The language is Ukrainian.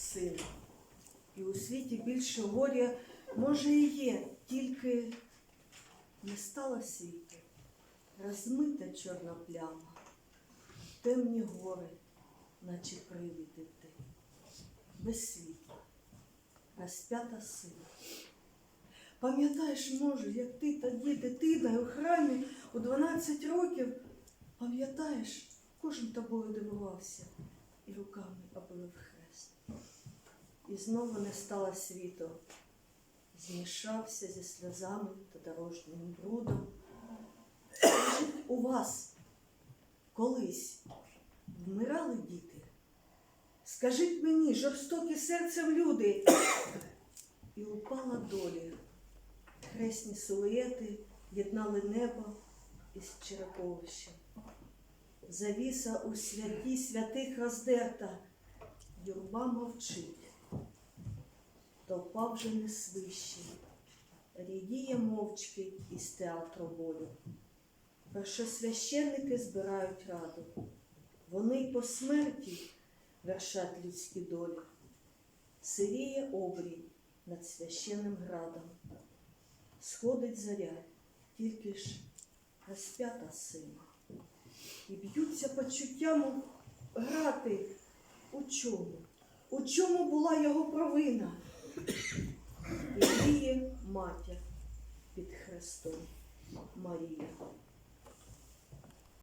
син. І у світі більше горя, може, і є, тільки не стало світу, розмита чорна пляма, темні гори, наче привіди ти, без світла, розп'ята сила. Пам'ятаєш, може, як ти тоді дитиною у храмі у 12 років, пам'ятаєш, кожен тобою дивувався і руками оббив хрест. І знову не стало світу, змішався зі сльозами та дорожнім брудом. У вас колись вмирали діти? Скажіть мені, жорстокі серцем люди, і упала доля. Хресні силуети єднали небо із череповищем. Завіса у святі святих роздерта, юрба мовчить. Толпа вже не свище, рідіє мовчки із театру болю. Першосвященники збирають раду. Вони й по смерті вершать людські долі. Сиріє обрій над священним градом. Сходить заря, тільки ж розп'ята сина. І б'ються почуттям грати. У чому? У чому була його провина? І діє матір під хрестом Марія.